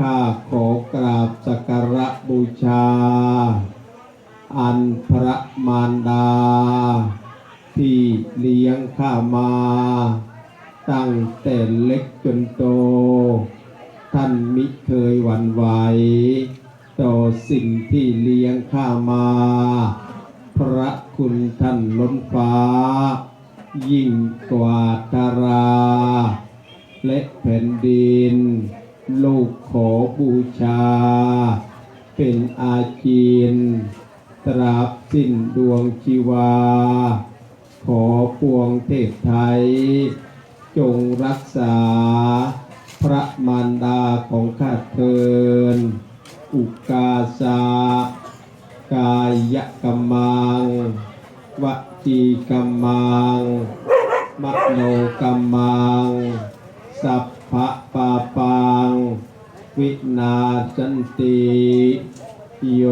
ข้าขอกราบสักการะบูชา อันพระมารดา ที่เลี้ยงข้ามา ตั้งแต่เล็กจนโต ท่านมิเคยหวั่นไหว ต่อสิ่งที่เลี้ยงข้ามา พระคุณท่านล้นฟ้า ยิ่งกว่าดารา และแผ่นดิน ลูกขอบูชา เป็นอาจีน ตราบสิ้นดวงชีวา ขอปวงเทพไทย จงรักษา พระมารดาของข้าเทิน อุกาสากายกรรมังวจีกรรมังมโนกรรมัง สัพพะปาปัง วินาสันติโย